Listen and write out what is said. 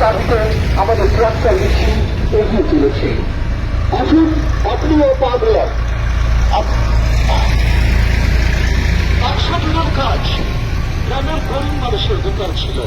তার ভিতরে আমাদের ট্রাক্টর মেশিন এগিয়ে চলেছে। আসুন আপনিও পা দিলেন কাজ। গ্রামের গরিব মানুষের দোকান ছিল।